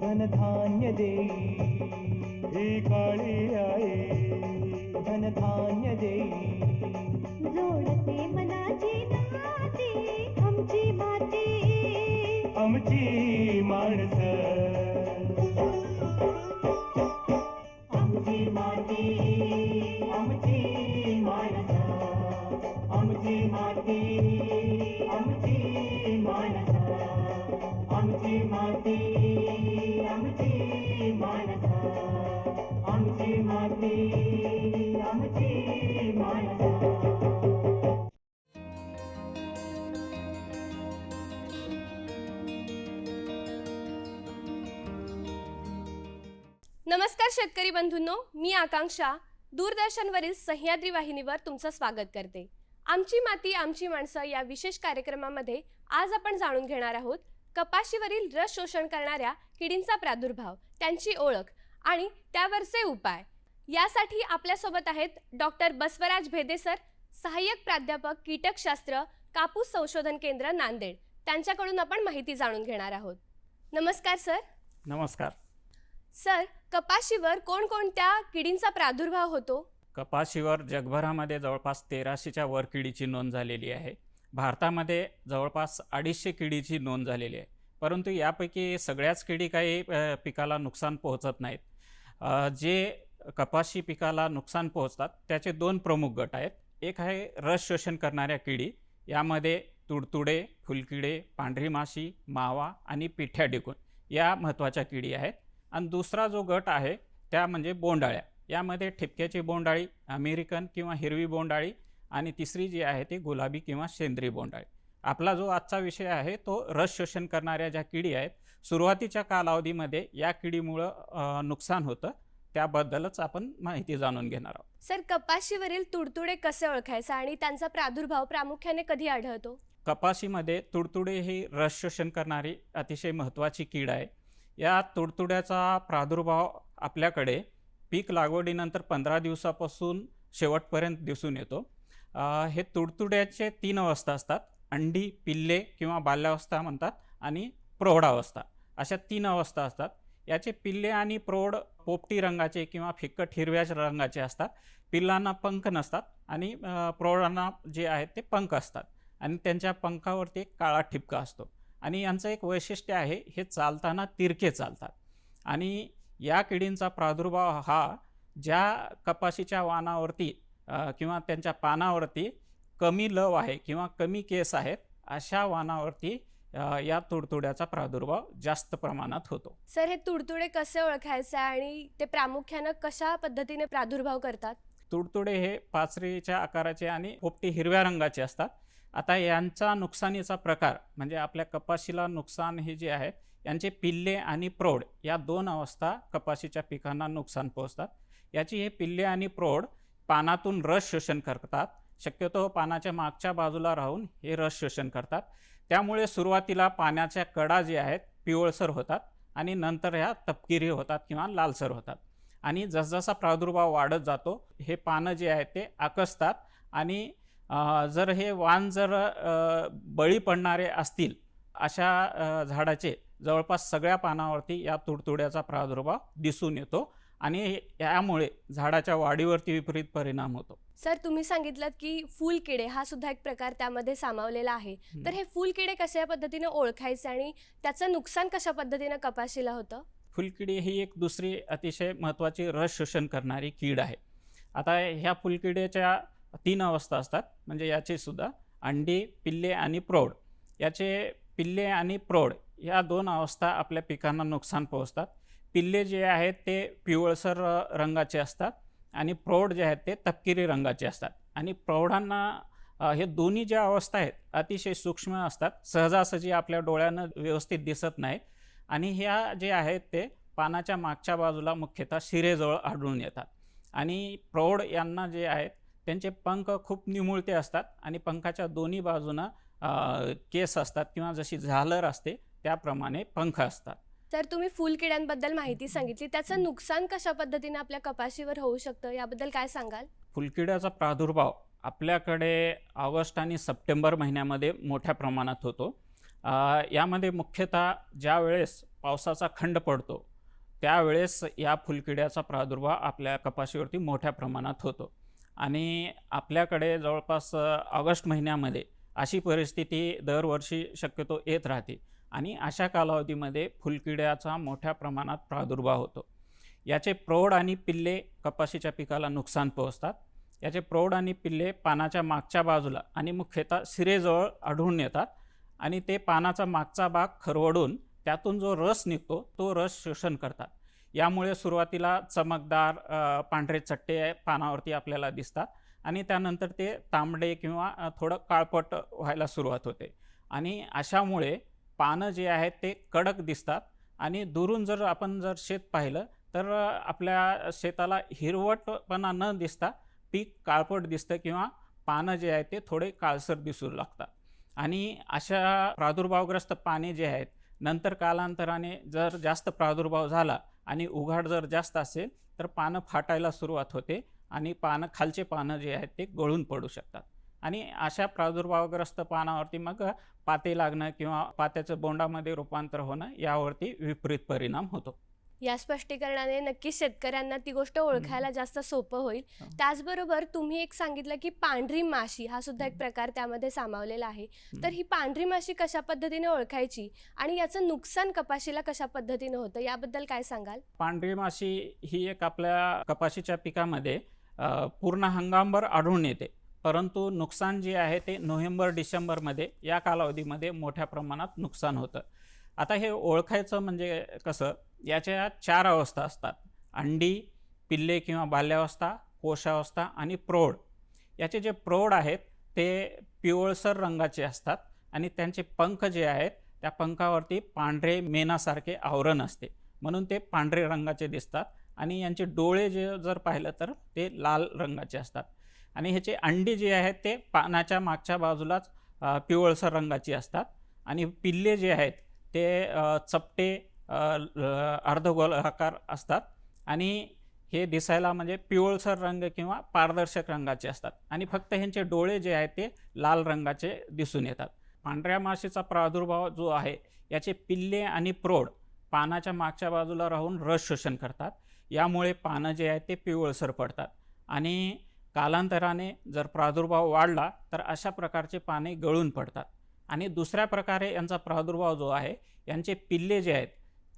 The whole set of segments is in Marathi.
धनधान्य देई ही काळी आई धनधान्य देई जोडते मनाची नाती आमची माती. आमची माणस. शेतकरी बंधूंनो मी आकांक्षा दूरदर्शनवरील सह्याद्री वाहिनीवर तुमचं स्वागत करते. आमची माती आमची माणसं या विशेष कार्यक्रमामध्ये आज आपण जाणून घेणार आहोत कपाशीवरील रस शोषण करणाऱ्या किडींचा प्रादुर्भाव त्यांची ओळख आणि त्यावरचे उपाय. यासाठी आपल्यासोबत आहेत डॉक्टर बसवराज भेदे सर सहाय्यक प्राध्यापक कीटकशास्त्र कापूस संशोधन केंद्र नांदेड. त्यांच्याकडून आपण माहिती जाणून घेणार आहोत. नमस्कार सर. नमस्कार. सर कपाशीवर कोणकोणत्या किडींचा प्रादुर्भाव होतो? कपाशीवर जगभरामध्ये जवळपास तेराशेच्या वर किडीची नोंद झालेली आहे. भारतामध्ये जवळपास अडीचशे किडीची नोंद झालेली आहे. परंतु यापैकी सगळ्याच किडी काही पिकाला नुकसान पोहोचत नाहीत. जे कपाशी पिकाला नुकसान पोहोचतात त्याचे दोन प्रमुख गट आहेत. एक आहे रस शोषण करणाऱ्या किडी. यामध्ये तुडतुडे फुलकिडे पांढरी माशी मावा आणि पिठ्या डिकून या महत्त्वाच्या किडी आहेत. आणि दुसरा जो गट आहे त्या म्हणजे बोंडाळ्या यामध्ये ठिपक्याची बोंडाळी अमेरिकन किंवा हिरवी बोंडाळी आणि तिसरी जी आहे ती गुलाबी किंवा सेंद्री बोंडाळी आपला जो आजचा विषय आहे तो रस शोषण करणाऱ्या ज्या किडी आहेत सुरुवातीच्या कालावधीमध्ये या किडीमुळं नुकसान होतं. त्याबद्दलच आपण माहिती जाणून घेणार आहोत. सर कपाशीवरील तुडतुडे कसे ओळखायचा आणि त्यांचा प्रादुर्भाव प्रामुख्याने कधी आढळतो? कपाशीमध्ये तुडतुडे ही रस शोषण करणारी अतिशय महत्त्वाची कीड आहे. या तुडतुड्याचा प्रादुर्भाव आपल्याकडे पीक लागवडीनंतर पंधरा दिवसापासून शेवटपर्यंत दिसून येतो. हे तुडतुड्याचे तीन अवस्था असतात. अंडी पिल्ले किंवा बाल्यावस्था म्हणतात आणि प्रौढावस्था. अशा तीन अवस्था असतात. याचे पिल्ले आणि प्रौढ पोपटी रंगाचे किंवा फिक्कट हिरव्या रंगाचे असतात. पिल्लांना पंख नसतात आणि प्रौढांना जे आहेत ते पंख असतात आणि त्यांच्या पंखावरती एक काळा ठिपका असतो. आणि यांचं एक वैशिष्ट्य आहे हे चालताना तिरके चालतात. आणि या किडींचा प्रादुर्भाव हा ज्या कपाशीच्या वाणावरती अ, किंवा त्यांच्या पानावरती कमी लव आहे किंवा कमी केस आहेत अशा वाणावरती अ, या तुडतुड्याचा प्रादुर्भाव जास्त प्रमाणात होतो. सर हे तुडतुडे कसे ओळखायचे आणि ते प्रामुख्यानं कशा पद्धतीने प्रादुर्भाव करतात? तुडतुडे हे पाचरीच्या आकाराचे आणि पोपटी हिरव्या रंगाचे असतात. आता यांचा नुकसानीचा प्रकार म्हणजे आपल्या कपाशीला नुकसान हे जे आहे यांचे पिल्ले आणि प्रौढ या दोन अवस्था कपाशीच्या पिकांना नुकसान पोहोचतात. याची हे पिल्ले आणि प्रौढ पानातून रस शोषण करतात. शक्यतो पानाच्या मागच्या बाजूला राहून हे रस शोषण करतात. त्यामुळे सुरुवातीला पाण्याच्या कडा जे आहेत पिवळसर होतात आणि नंतर ह्या तपकिरी होतात किंवा लालसर होतात. आणि जसजसा प्रादुर्भाव वाढत जातो हे पानं जे आहेत ते आकसतात आणि जर हे वाण जर बळी पडणारे असतील अशा झाडाचे जवळपास सगळ्या पानावरती या तुडतुड्याचा प्रादुर्भाव दिसून येतो आणि यामुळे झाडाच्या वाढीवरती विपरीत परिणाम होतो. सर तुम्ही सांगितलं की फुल किडे हा सुद्धा एक प्रकार त्यामध्ये सामावलेला आहे. तर हे फुल किडे कशा पद्धतीने ओळखायचे आणि त्याचं नुकसान कशा पद्धतीनं कपाशीला होतं? फुलकिडी ही एक दुसरी अतिशय महत्त्वाची रस शोषण करणारी कीड आहे. आता ह्या फुलकिड्याच्या तीन अवस्था असतात म्हणजे याचे सुद्धा अंडी पिल्ले आणि प्रौढ. याचे पिल्ले आणि प्रौढ या दोन अवस्था आपल्या पिकांना नुकसान पोहोचतात. पिल्ले जे आहेत ते पिवळसर रंगाचे असतात आणि प्रौढ जे आहेत ते तपकिरी रंगाचे असतात. आणि प्रौढांना हे दोन्ही ज्या अवस्था आहेत अतिशय सूक्ष्म असतात सहजासहजी आपल्या डोळ्यानं व्यवस्थित दिसत नाहीत आणि ह्या जे आहेत ते पानाच्या मागच्या बाजूला मुख्यतः शिरेजवळ आढळून येतात. आणि प्रौढ यांना जे आहेत त्यांचे पंख खूप निमुळते असतात आणि पंखाच्या दोन्ही बाजूनं केस असतात किंवा जशी झालर असते त्याप्रमाणे पंख असतात. तर तुम्ही फुलकिड्यांबद्दल माहिती सांगितली. त्याचं नुकसान कशा पद्धतीने आपल्या कपाशीवर होऊ शकतं? याबद्दल काय सांगाल? फुलकिड्याचा प्रादुर्भाव आपल्याकडे ऑगस्ट आणि सप्टेंबर महिन्यामध्ये मोठ्या प्रमाणात होतो. यामध्ये मुख्यतः ज्या वेळेस पावसाचा खंड पडतो त्यावेळेस या फुलकिड्याचा प्रादुर्भाव आपल्या कपाशीवरती मोठ्या प्रमाणात होतो. आणि आपल्याकडे जवळपास ऑगस्ट महिन्यामध्ये अशी परिस्थिती दरवर्षी शक्यतो येत राहते आणि अशा कालावधीमध्ये फुलकिड्याचा मोठ्या प्रमाणात प्रादुर्भाव होतो. याचे प्रौढ आणि पिल्ले कपाशीच्या पिकाला नुकसान पोहोचतात. याचे प्रौढ आणि पिल्ले पानाच्या मागच्या बाजूला आणि मुख्यतः सिरेजवळ आढळून येतात आणि ते पानाचा मागचा भाग खरवडून त्यातून जो रस निघतो तो रस शोषण करतात. यामुळे सुरुवातीला चमकदार पांढरे चट्टे पानावरती आपल्याला दिसतात आणि त्यानंतर ते तांबडे किंवा थोडं काळपट व्हायला सुरुवात होते. आणि अशामुळे पानं जे आहेत ते कडक दिसतात आणि दुरून जर आपण जर शेत पाहिलं तर आपल्या शेताला हिरवटपणा न दिसता पीक काळपट दिसतं किंवा पानं जे आहेत ते थोडे काळसर दिसू लागतात. आणि अशा प्रादुर्भावग्रस्त पाने जे आहेत नंतर कालांतराने जर जास्त प्रादुर्भाव झाला आणि उघाड जर जास्त असेल तर पानं फाटायला सुरुवात होते आणि पानं खालचे पानं जे आहेत ते गळून पडू शकतात. आणि अशा प्रादुर्भावग्रस्त पानावरती मग पाते लागणं किंवा पात्याचं बोंडामध्ये रूपांतर होणं यावरती विपरीत परिणाम होतो. या स्पष्टीकरणाने नक्कीच शेतकऱ्यांना ती गोष्ट ओळखायला जास्त सोपं होईल. त्याचबरोबर तुम्ही एक सांगितलं की पांढरी माशी हा सुद्धा एक प्रकार त्यामध्ये सामावलेला आहे. तर ही पांढरी माशी कशा पद्धतीने ओळखायची आणि याचं नुकसान कपाशीला कशा पद्धतीने होतं याबद्दल काय सांगाल? पांढरी माशी ही एक आपल्या कपाशीच्या पिकामध्ये पूर्ण हंगामभर आढळून येते. परंतु नुकसान जे आहे ते नोव्हेंबर डिसेंबरमध्ये या कालावधीमध्ये मोठ्या प्रमाणात नुकसान होतं. आता हे ओळखायचं म्हणजे कसं? याच्या चार अवस्था असतात. अंडी पिल्ले किंवा बाल्यावस्था कोशावस्था आणि प्रौढ. याचे जे प्रौढ आहेत ते पिवळसर रंगाचे असतात आणि त्यांचे पंख जे आहेत त्या पंखावरती पांढरे मेणासारखे आवरण असते. म्हणून ते पांढरे रंगाचे दिसतात आणि यांचे डोळे जे जर पाहिलं तर ते लाल रंगाचे असतात. आणि ह्याचे अंडी जे आहेत ते पानाच्या मागच्या बाजूलाच पिवळसर रंगाची असतात. आणि पिल्ले जे आहेत ते चपटे अर्धगोल आकार अर्धगोलाकार असतात आणि हे दिसायला म्हणजे पिवळसर रंग किंवा पारदर्शक रंगाचे असतात आणि फक्त ह्यांचे डोळे जे आहेत ते लाल रंगाचे दिसून येतात. पांढऱ्या माशीचा प्रादुर्भाव जो आहे याचे पिल्ले आणि प्रौढ पानाच्या मागच्या बाजूला राहून रस शोषण करतात. यामुळे पानं जे आहेत ते पिवळसर पडतात आणि कालांतराने जर प्रादुर्भाव वाढला तर अशा प्रकारचे पाने गळून पडतात. आणि दुसऱ्या प्रकारे यांचा प्रादुर्भाव जो आहे यांचे पिल्ले जे आहेत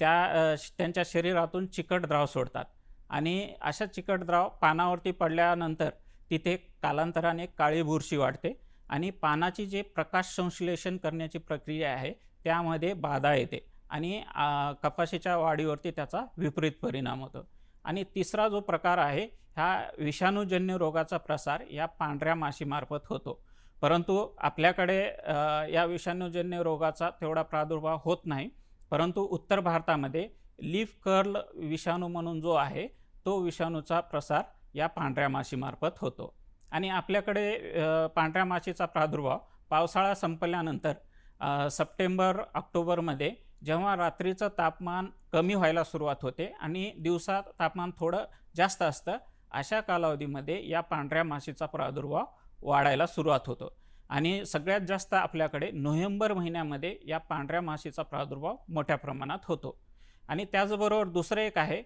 त्या त्यांच्या शरीरातून चिकट द्राव सोडतात. आणि अशा चिकट द्राव पानावरती पडल्यानंतर तिथे कालांतराने काळी बुरशी वाढते आणि पानाची जे प्रकाश संश्लेषण करण्याची प्रक्रिया आहे त्यामध्ये बाधा येते आणि कपाशीच्या वाढीवरती त्याचा विपरीत परिणाम होतो. आणि तिसरा जो प्रकार आहे हा विषाणूजन्य रोगाचा प्रसार या पांढऱ्या माशीमार्फत होतो. परंतु आपल्याकडे या विषाणूजन्य रोगाचा तेवढा प्रादुर्भाव होत नाही. परंतु उत्तर भारतामध्ये लीफ कर्ल विषाणू म्हणून जो आहे तो विषाणूचा प्रसार या पांढऱ्या माशीमार्फत होतो. आणि आपल्याकडे पांढऱ्या माशीचा प्रादुर्भाव पावसाळा संपल्यानंतर सप्टेंबर ऑक्टोबरमध्ये जेव्हा रात्रीचं तापमान कमी व्हायला सुरुवात होते आणि दिवसात तापमान थोडं जास्त असतं अशा कालावधीमध्ये या पांढऱ्या माशीचा प्रादुर्भाव वाढायला सुरुवात होतो. आणि सगळ्यात जास्त आपल्याकडे नोव्हेंबर महिन्यामध्ये या पांढऱ्या माशीचा प्रादुर्भाव मोठ्या प्रमाणात होतो. आणि त्याचबरोबर दुसरं एक आहे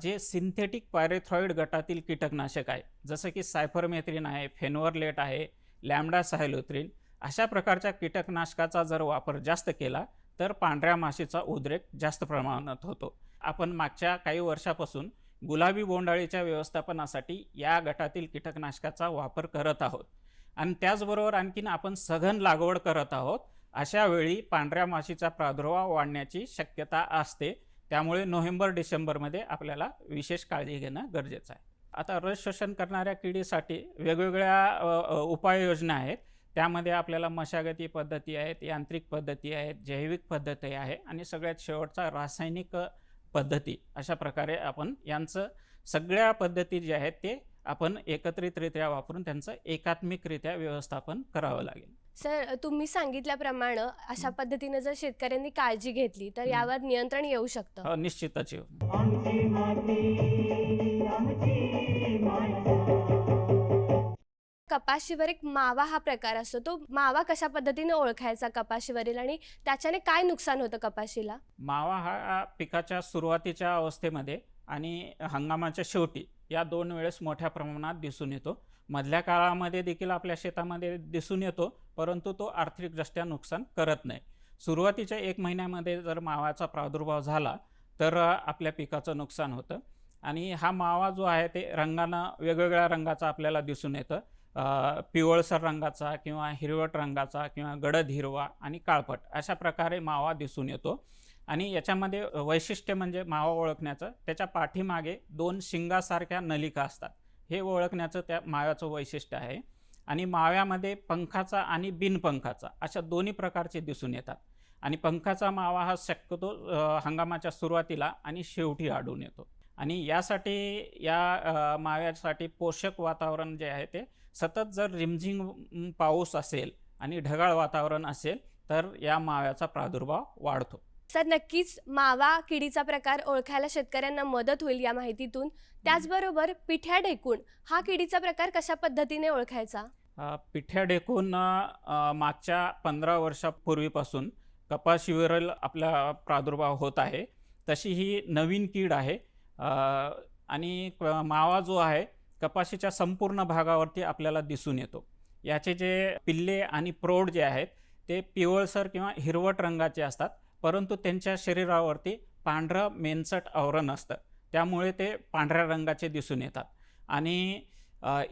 जे सिंथेटिक पायरेथ्रॉइड गटातील कीटकनाशक आहे जसं की सायफरमेथ्रिन आहे फेनवरलेट आहे लॅमडा सायलोथ्रिन अशा प्रकारच्या कीटकनाशकाचा जर वापर जास्त केला तर पांढऱ्या माशीचा उद्रेक जास्त प्रमाणात होतो. आपण मागच्या काही वर्षापासून गुलाबी बोंडाळीच्या व्यवस्थापनासाठी या गटातील कीटकनाशकाचा वापर करत आहोत. आणि त्याचबरोबर आणखीन आपण सघन लागवड करत आहोत. अशा वेळी पांढऱ्या माशीचा प्रादुर्भाव वाढण्याची शक्यता असते. त्यामुळे नोव्हेंबर डिसेंबरमध्ये आपल्याला विशेष काळजी घेणं गरजेचं आहे. आता रस शोषण करणाऱ्या किडीसाठी वेगवेगळ्या उपाययोजना आहेत. त्यामध्ये आपल्याला मशागती पद्धती आहेत यांत्रिक पद्धती आहेत जैविक पद्धती आहे आणि सगळ्यात शेवटचा रासायनिक पद्धती अशा प्रकारे आपण यांचं सगळ्या पद्धती ज्या आहेत ते आपण एकत्रितरित्या वापरून त्यांचं एकात्मिकरित्या व्यवस्थापन करावं लागेल. सर तुम्ही सांगितल्याप्रमाणे अशा पद्धतीने जर शेतकऱ्यांनी काळजी घेतली तर हं. यावर नियंत्रण येऊ शकतं. अ, निश्चितच येऊ. कपाशीवर एक मावा हा प्रकार असतो. तो मावा कशा पद्धतीने ओळखायचा कपाशीवरील आणि त्याच्याने काय नुकसान होतं कपाशीला? मावा हा पिकाच्या सुरुवातीच्या अवस्थेमध्ये आणि हंगामाच्या शेवटी या दोन वेळेस मोठ्या प्रमाणात दिसून येतो. मधल्या काळामध्ये देखील आपल्या शेतामध्ये दिसून येतो परंतु तो आर्थिकदृष्ट्या नुकसान करत नाही. सुरुवातीच्या एक महिन्यामध्ये जर मावाचा प्रादुर्भाव झाला तर आपल्या पिकाचं नुकसान होतं. आणि हा मावा जो आहे ते रंगानं वेगवेगळ्या रंगाचा आपल्याला दिसून येतं. पिवळसर रंगाचा किंवा हिरवट रंगाचा किंवा गडद हिरवा आणि काळपट अशा प्रकारे मावा दिसून येतो. आणि याच्यामध्ये वैशिष्ट्य म्हणजे मावा ओळखण्याचं त्याच्या पाठीमागे दोन शिंगासारख्या नलिका असतात. हे ओळखण्याचं त्या माव्याचं वैशिष्ट्य आहे. आणि माव्यामध्ये पंखाचा आणि बिनपंखाचा अशा दोन्ही प्रकारचे दिसून येतात. आणि पंखाचा मावा हा शक्यतो हंगामाच्या सुरुवातीला आणि शेवटी आढळून येतो. आणि यासाठी या माव्यासाठी पोषक वातावरण जे आहे ते सतत जर रिमझिम पाऊस असेल आणि ढगाळ वातावरण असेल तर या माव्याचा प्रादुर्भाव वाढतो. सर नक्कीच मावा किडीचा प्रकार ओळखायला शेतकऱ्यांना मदत होईल या माहितीतून. त्याचबरोबर पिठ्या ढेकूण हा किडीचा प्रकार कशा पद्धतीने ओळखायचा? पिठ्या ढेकून मागच्या पंधरा वर्षापूर्वीपासून कपाशीवरील आपला प्रादुर्भाव होत आहे. तशी ही नवीन कीड आहे. आणि मावा जो आहे कपाशीच्या संपूर्ण भागावरती आपल्याला दिसून येतो. याचे जे पिल्ले आणि प्रौढ जे आहेत ते पिवळसर किंवा हिरवट रंगाचे असतात. परंतु त्यांच्या शरीरावरती पांढरं मेनसट आवरण असतं. त्यामुळे ते पांढऱ्या रंगाचे दिसून येतात. आणि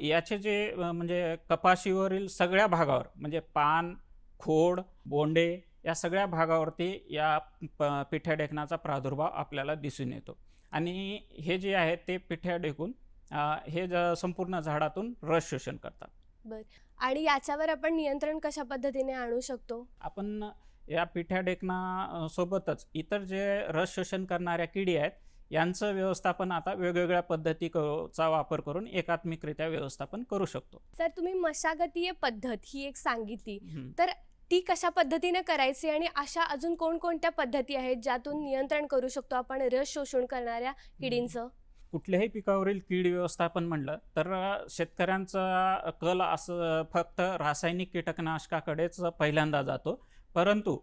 याचे जे म्हणजे कपाशीवरील सगळ्या भागावर म्हणजे पान खोड बोंडे या सगळ्या भागावरती या प पिठ्या ढेकणाचा प्रादुर्भाव आपल्याला दिसून येतो. आणि हे जे आहे ते पिठ्या ढेकून हे ज संपूर्ण झाडातून रस शोषण करतात. आणि याच्यावर आपण नियंत्रण कशा पद्धतीने आणू शकतो? आपण या पिठ्या ढेकणा अ, सोबतच इतर जे रस शोषण करणाऱ्या किडी आहेत यांचं व्यवस्थापन आता वेगवेगळ्या पद्धती क- चा वापर करून एकात्मिकरित्या व्यवस्थापन करू शकतो. सर तुम्ही मशागतीय पद्धत ही एक सांगितली. हम्म. ती कशा पद्धतीने करायची आणि अशा अजून कोणकोणत्या पद्धती आहेत ज्यातून नियंत्रण करू शकतो आपण रस शोषण करणाऱ्या किडींचं? कुठल्याही पिकावरील कीड व्यवस्थापन म्हणलं तर शेतकऱ्यांचा कल असं फक्त रासायनिक कीटकनाशकाकडेच पहिल्यांदा जातो. परंतु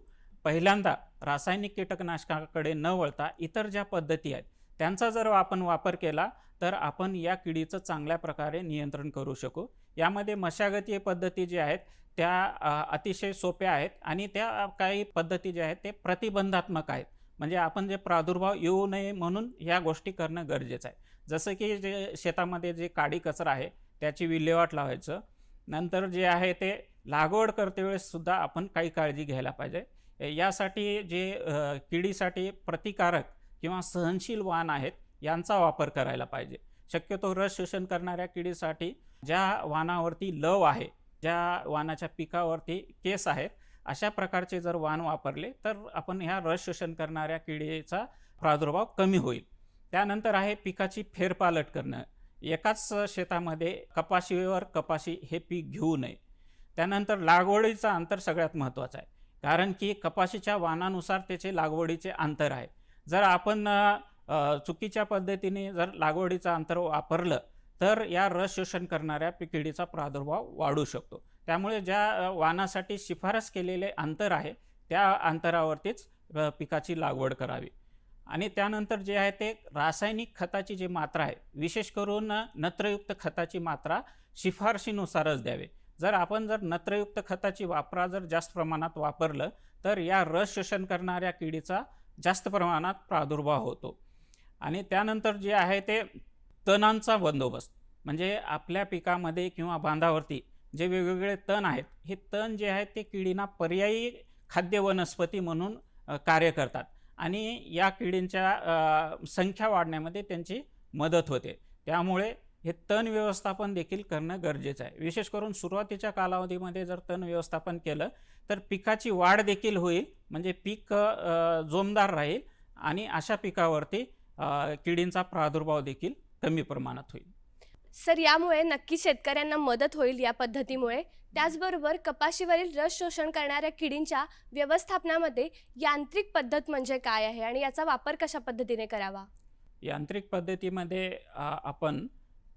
पहिल्यांदा रासायनिक कीटकनाशकाकडे न वळता इतर ज्या पद्धती आहेत त्यांचा जर आपण वापर केला तर आपण या किडीचं चांगल्या प्रकारे नियंत्रण करू शकू. यामध्ये मशागतीय पद्धती ज्या आहेत त्या अतिशय सोप्या आहेत आणि त्या काही पद्धती ज्या आहेत ते प्रतिबंधात्मक आहेत. म्हणजे आपण जे प्रादुर्भाव येऊ नये म्हणून ह्या गोष्टी करणं गरजेचं आहे. जसं की जे शेतामध्ये जे काडी कचरा आहे त्याची विल्हेवाट लावायचं. नंतर जे आहे ते लागवड करते वेळेस सुद्धा आपण काही काळजी घ्यायला पाहिजे. यासाठी जे किडीसाठी प्रतिकारक किंवा सहनशील वाण आहेत यांचा वापर करायला पाहिजे. शक्यतो रस शोषण करणाऱ्या किडीसाठी ज्या वाणावरती लव आहे ज्या वाहनाच्या पिकावरती केस आहेत अशा प्रकारचे जर वाण वापरले तर आपण ह्या रस शोषण करणाऱ्या किडीचा प्रादुर्भाव कमी होईल. त्यानंतर आहे पिकाची फेरपालट करणं. एकाच शेतामध्ये कपाशीवर कपाशी हे पीक घेऊ नये. त्यानंतर लागवडीचं अंतर सगळ्यात महत्त्वाचं आहे. कारण की कपाशीच्या वाणानुसार त्याचे लागवडीचे अंतर आहे. जर आपण चुकीच्या पद्धतीने जर लागवडीचं अंतर वापरलं तर या रस शोषण करणाऱ्या पिकिडीचा प्रादुर्भाव वाढू शकतो. त्यामुळे ज्या वाणासाठी शिफारस केलेले अंतर आहे त्या अंतरावरतीच पिकाची लागवड करावी. आणि त्यानंतर जे आहे ते रासायनिक खताची जी मात्रा आहे विशेष करून नत्रयुक्त खताची मात्रा शिफारशीनुसारच द्यावे. जर आपण जर नत्रयुक्त खताची वापरा जर जास्त प्रमाणात वापरलं तर या रस शोषण करणाऱ्या किडीचा जास्त प्रमाणात प्रादुर्भाव होतो. आणि त्यानंतर जे आहे ते तणांचा बंदोबस्त. म्हणजे आपल्या पिकामध्ये किंवा बांधावरती जे वेगवेगळे तण आहेत हे तण जे आहेत ते किडींना पर्यायी खाद्य वनस्पती म्हणून कार्य करतात. आणि या किडींच्या संख्या वाढण्यामध्ये त्यांची मदत होते. त्यामुळे हे तण व्यवस्थापन देखील करणं गरजेचं आहे. विशेष करून सुरुवातीच्या कालावधीमध्ये जर तण व्यवस्थापन केलं तर पिकाची वाढ देखील होईल. म्हणजे पीक जोमदार राहील आणि अशा पिकावरती किडींचा प्रादुर्भाव देखील कमी प्रमाणात होईल. सर यामुळे नक्की शेतकऱ्यांना मदत होईल या पद्धतीमुळे. त्याचबरोबर कपाशीवरील रस शोषण करणाऱ्या किडींच्या व्यवस्थापनामध्ये यांत्रिक पद्धत म्हणजे काय आहे आणि याचा वापर कशा पद्धतीने करावा? यांत्रिक पद्धतीमध्ये आपण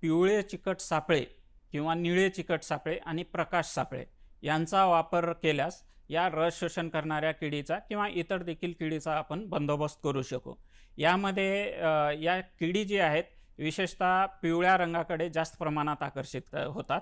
पिवळे चिकट सापळे किंवा निळे चिकट सापळे आणि प्रकाश सापळे यांचा वापर केल्यास या रस शोषण करणाऱ्या किडीचा किंवा इतर देखील किडीचा आपण बंदोबस्त करू शकू. यामध्ये या किडी जी आहेत विशेषतः पिवळ्या रंगाकडे जास्त प्रमाणात आकर्षित होतात.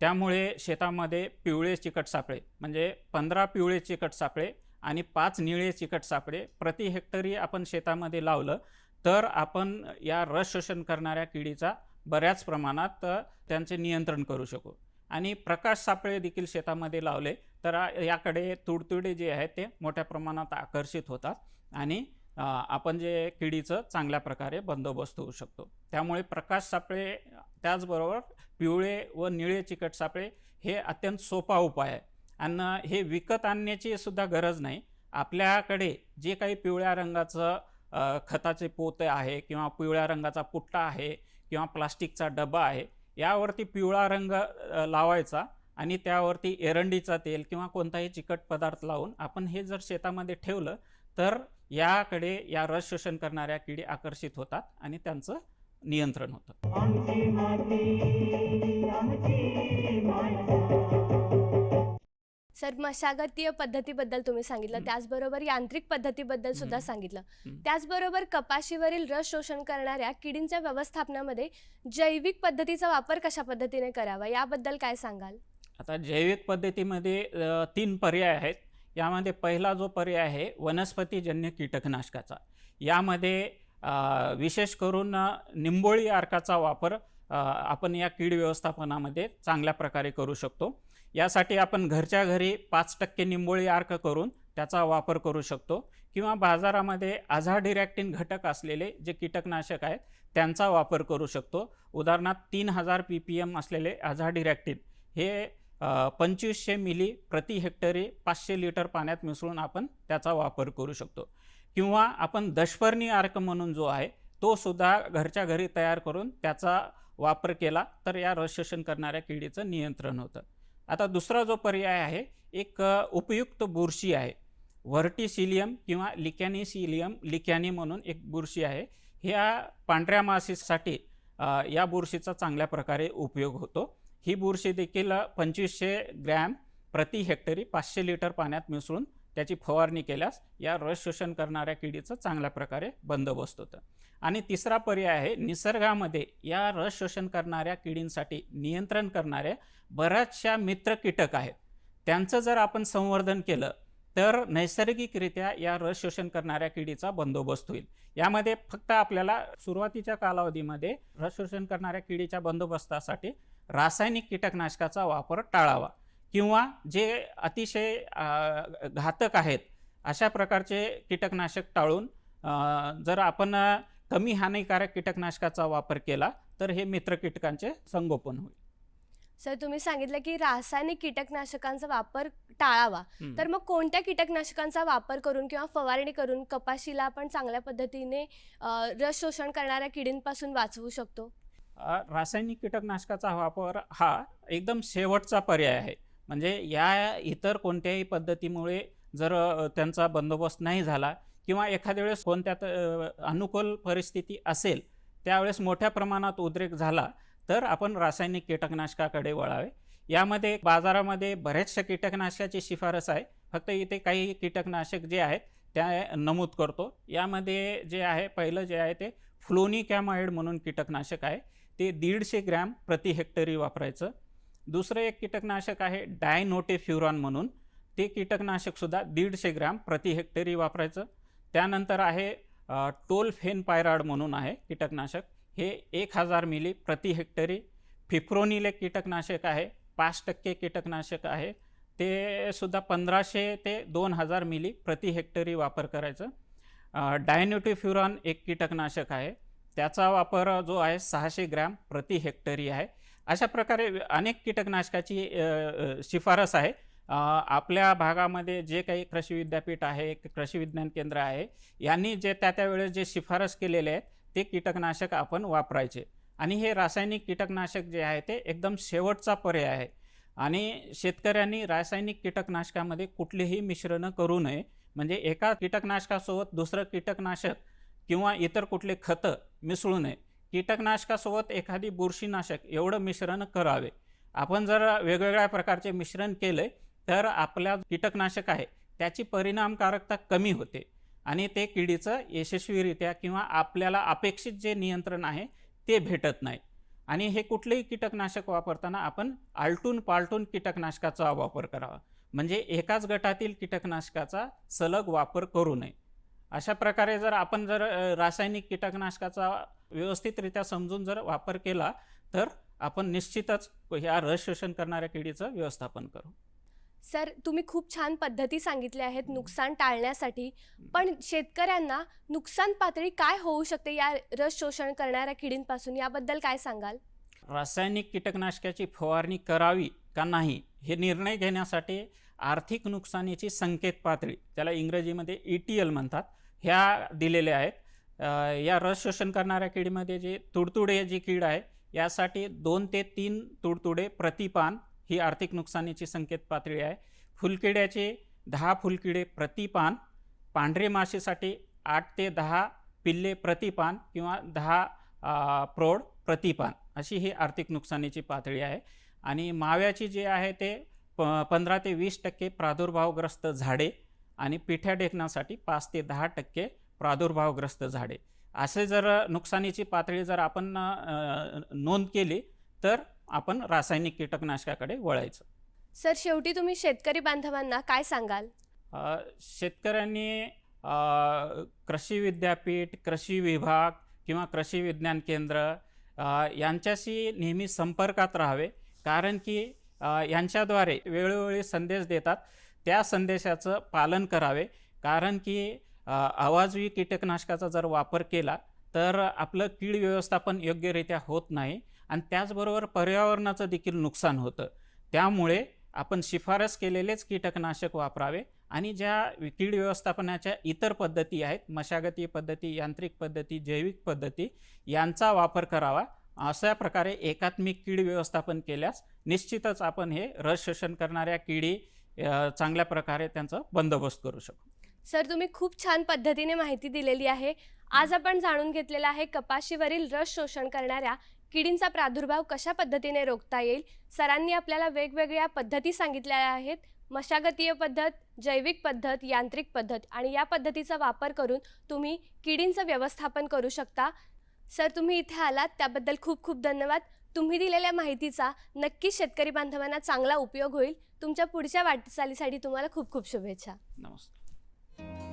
त्यामुळे शेतामध्ये पिवळे चिकट सापळे म्हणजे पंधरा पिवळे चिकट सापळे आणि पाच निळे चिकट सापळे प्रति हेक्टरी आपण शेतामध्ये लावलं तर आपण या रस शोषण करणाऱ्या किडीचा बऱ्याच प्रमाणात त्यांचे नियंत्रण करू शकू. आणि प्रकाश सापळे देखील शेतामध्ये लावले तर याकडे तुडतुडे जे आहेत ते मोठ्या प्रमाणात आकर्षित होतात आणि आपण जे किडीचं चांगल्या प्रकारे बंदोबस्त होऊ शकतो. त्यामुळे प्रकाश सापळे त्याचबरोबर पिवळे व निळे चिकट सापळे हे अत्यंत सोपा उपाय आहे. आणि हे विकत आणण्याची सुद्धा गरज नाही. आपल्याकडे जे काही पिवळ्या रंगाचं खताचे पोते आहे किंवा पिवळ्या रंगाचा पुट्टा आहे किंवा प्लास्टिकचा डबा आहे यावरती पिवळा रंग लावायचा आणि त्यावरती एरंडीचा तेल किंवा कोणताही चिकट पदार्थ लावून आपण हे जर शेतामध्ये ठेवलं तर याकडे या रस शोषण करणाऱ्या किडी आकर्षित होतात आणि त्यांचं नियंत्रण होतं. सर मशागतीय पद्धतीबद्दल तुम्ही सांगितलं. त्याचबरोबर यांत्रिक पद्धतीबद्दल सुद्धा. सांगितलं. त्याचबरोबर कपाशीवरील रस शोषण करणाऱ्या किडींच्या व्यवस्थापनामध्ये जैविक पद्धतीचा वापर कशा पद्धतीने करावा? याबद्दल काय सांगाल? आता जैविक पद्धतीमध्ये तीन पर्याय आहेत. यामध्ये पहिला जो पर्याय आहे वनस्पतीजन्य कीटकनाशकाचा. यामध्ये विशेष करून निंबोळी अर्काचा वापर आपण या कीड व्यवस्थापनामध्ये चांगल्या प्रकारे करू शकतो. यासाठी आपण घरच्या घरी पाच टक्के निंबोळी अर्क करून त्याचा वापर करू शकतो. किंवा बाजारामध्ये आझाडिरॅक्टिन घटक असलेले जे कीटकनाशक आहेत त्यांचा वापर करू शकतो. उदाहरणार्थ तीन हजार पी पी एम असलेले आझाडिरॅक्टिन हे पंचवीसशे मिली प्रति हेक्टरी पाचशे लिटर पाण्यात मिसळून आपण त्याचा वापर करू शकतो. किंवा आपण दशपर्णी अर्क म्हणून जो आहे तो सुद्धा घरच्या घरी तयार करून त्याचा वापर केला तर या रसशोषण करणाऱ्या किडीचं नियंत्रण होतं. आता दुसरा जो पर्याय आहे एक उपयुक्त बुरशी आहे. व्हर्टिसिलियम किंवा लिकॅनिसिलियम लिकॅनी म्हणून एक बुरशी आहे. ह्या पांढऱ्या माशीसाठी या बुरशीचा चांगल्या प्रकारे उपयोग होतो. ही बुरशी देखील पंचवीसशे ग्रॅम प्रति हेक्टरी पाचशे लिटर पाण्यात मिसळून त्याची फवारणी केल्यास या रस शोषण करणाऱ्या किडीचं चांगल्या प्रकारे बंदोबस्त होतं. आणि तिसरा पर्याय आहे निसर्गामध्ये या रस शोषण करणाऱ्या किडींसाठी नियंत्रण करणाऱ्या बऱ्याचशा मित्र कीटक आहेत. त्यांचं जर आपण संवर्धन केलं तर नैसर्गिकरित्या या रस शोषण करणाऱ्या किडीचा बंदोबस्त होईल. यामध्ये फक्त आपल्याला सुरुवातीच्या कालावधीमध्ये रस शोषण करणाऱ्या किडीच्या बंदोबस्तासाठी रासायनिक कीटकनाशकाचा वापर टाळावा किंवा जे अतिशय घातक आहेत अशा प्रकारचे कीटकनाशक टाळून जर आपण कमी हानिकारक कीटकनाशकाचा वापर केला तर हे मित्र कीटकांचे संगोपन होईल. सर तुम्ही सांगितलं की रासायनिक कीटकनाशकांचा वापर टाळावा. तर मग कोणत्या कीटकनाशकांचा वापर करून किंवा फवारणी करून कपाशीला आपण चांगल्या पद्धतीने रस शोषण करणाऱ्या किडींपासून वाचवू शकतो? रासायनिक कीटकनाशकाचा वापर हा एकदम शेवटचा पर्याय आहे. म्हणजे या इतर कोणत्याही पद्धतीमुळे जर त्यांचा बंदोबस्त नाही झाला किंवा एखाद्या वेळेस कोणत्यात अनुकूल परिस्थिती असेल त्यावेळेस मोठ्या प्रमाणात उद्रेक झाला तर आपण रासायनिक कीटकनाशकाकडे वळावे. यामध्ये बाजारामध्ये बऱ्याचशा कीटकनाशकाची शिफारस आहे. फक्त इथे काही कीटकनाशक जे आहेत त्या नमूद करतो. यामध्ये जे आहे पहिलं जे आहे ते फ्लोनिकॅमाइड म्हणून कीटकनाशक आहे. ते दीडशे ग्रॅम प्रति हेक्टरी वापरायचं. दुसरं एक कीटकनाशक आहे डायनोटेफ्युरॉन म्हणून. ते कीटकनाशकसुद्धा दीडशे ग्रॅम प्रति हेक्टरी वापरायचं. त्यानंतर आहे अ, टोलफेनपायराड म्हणून आहे कीटकनाशक. हे एक हजार मिली प्रति हेक्टरी. फिफ्रोनिल एक कीटकनाशक आहे पाच टक्के कीटकनाशक आहे. ते सुद्धा पंधराशे ते दोन हजार मिली प्रति हेक्टरी वापर करायचं. डायन्युटिफ्युरॉन एक कीटकनाशक आहे. त्याचा वापर जो आहे सहाशे ग्रॅम प्रति हेक्टरी आहे. अशा प्रकारे अनेक कीटकनाशकाची शिफारस आहे. आपल्या भागामध्ये जे काही कृषी विद्यापीठ आहे कृषी विज्ञान केंद्र आहे यांनी जे त्या त्यावेळेस जे शिफारस केलेले आहेत ते कीटकनाशक आपण वापरायचे. आणि हे रासायनिक कीटकनाशक जे आहे ते एकदम शेवटचा पर्याय आहे. आणि शेतकऱ्यांनी रासायनिक कीटकनाशकामध्ये कुठलेही मिश्रणं करू नये. म्हणजे एका कीटकनाशकासोबत दुसरं कीटकनाशक किंवा इतर कुठले खतं मिसळू नये. कीटकनाशकासोबत एखादी बुरशीनाशक एवढं मिश्रण करावे. आपण जर वेगवेगळ्या प्रकारचे मिश्रण केले तर आपल्या कीटकनाशक आहे त्याची परिणामकारकता कमी होते. आणि ते किडीचं यशस्वीरित्या किंवा आपल्याला अपेक्षित जे नियंत्रण आहे ते भेटत नाही. आणि हे कुठलेही कीटकनाशक वापरताना आपण आलटून पालटून कीटकनाशकाचा वापर करावा. म्हणजे एकाच गटातील कीटकनाशकाचा सलग वापर करू नये. अशा प्रकारे जर आपण जर रासायनिक कीटकनाशकाचा व्यवस्थितरित्या समजून जर वापर केला तर आपण निश्चितच ह्या रस शोषण करणाऱ्या किडीचं व्यवस्थापन करू. सर तुम्ही खूप छान पद्धती सांगितल्या आहेत नुकसान टाळण्यासाठी. पण शेतकऱ्यांना नुकसान पातळी काय होऊ शकते या रस शोषण करणाऱ्या किडींपासून? याबद्दल काय सांगाल? रासायनिक कीटकनाशकाची फवारणी करावी का नाही हे निर्णय घेण्यासाठी आर्थिक नुकसानीची संकेत पातळी त्याला इंग्रजीमध्ये ई टी एल म्हणतात ह्या दिलेल्या आहेत. या रस शोषण करणाऱ्या किडीमध्ये जे तुडतुडे जी कीड आहे यासाठी दोन ते तीन तुडतुडे प्रतिपान ही आर्थिक नुकसानीची संकेत पातळी आहे. फुलकिड्याचे दहा फुलकिडे प्रतिपान पांढरे मासेसाठी आठ ते दहा पिल्ले प्रतिपान किंवा दहा प्रौढ प्रतिपान अशी ही आर्थिक नुकसानीची पातळी आहे. आणि माव्याची जी आहे ते प पंधरा ते वीस टक्के प्रादुर्भावग्रस्त झाडे आणि पिठ्या ढेकण्यासाठी पाच ते दहा टक्के प्रादुर्भावग्रस्त झाडे. असे जर नुकसानीची पातळी जर आपण नोंद केली तर आपण रासायनिक कीटकनाशकाकडे वळायचं. सर शेवटी तुम्ही शेतकरी बांधवांना काय सांगाल? अ, शेतकऱ्यांनी अ, कृषी विद्यापीठ कृषी विभाग किंवा कृषी विज्ञान केंद्र अ, यांच्याशी नेहमी संपर्कात राहावे. कारण की अ, यांच्याद्वारे वेळोवेळी संदेश देतात. त्या संदेशाचं पालन करावे. कारण की अ, आवाजवी कीटकनाशकाचा जर वापर केला तर आपलं कीड व्यवस्थापन योग्यरित्या होत नाही. आणि त्याचबरोबर पर्यावरणाचं देखील नुकसान होतं. त्यामुळे आपण शिफारस केलेलेच कीटकनाशक वापरावे आणि ज्या कीड व्यवस्थापनाच्या इतर पद्धती आहेत मशागती पद्धती यांत्रिक पद्धती जैविक पद्धती यांचा वापर करावा. अशा प्रकारे एकात्मिक कीड व्यवस्थापन केल्यास निश्चितच आपण हे रस शोषण करणाऱ्या किडी चांगल्या प्रकारे त्यांचा बंदोबस्त करू शकू. सर तुम्ही खूप छान पद्धतीने माहिती दिलेली आहे. आज आपण जाणून घेतलेलं आहे कपाशीवरील रस शोषण करणाऱ्या किडींचा प्रादुर्भाव कशा पद्धतीने रोखता येईल? सरांनी आपल्याला वेगवेगळ्या पद्धती सांगितल्या आहेत. मशागतीय पद्धत जैविक पद्धत यांत्रिक पद्धत आणि या पद्धतीचा वापर करून तुम्ही किडींचं व्यवस्थापन करू शकता. सर तुम्ही इथे आलात. त्याबद्दल खूप खूप धन्यवाद. तुम्ही दिलेल्या माहितीचा नक्कीच शेतकरी बांधवांना चांगला उपयोग होईल. तुमच्या पुढच्या वाटचालीसाठी तुम्हाला खूप खूप शुभेच्छा. नमस्कार.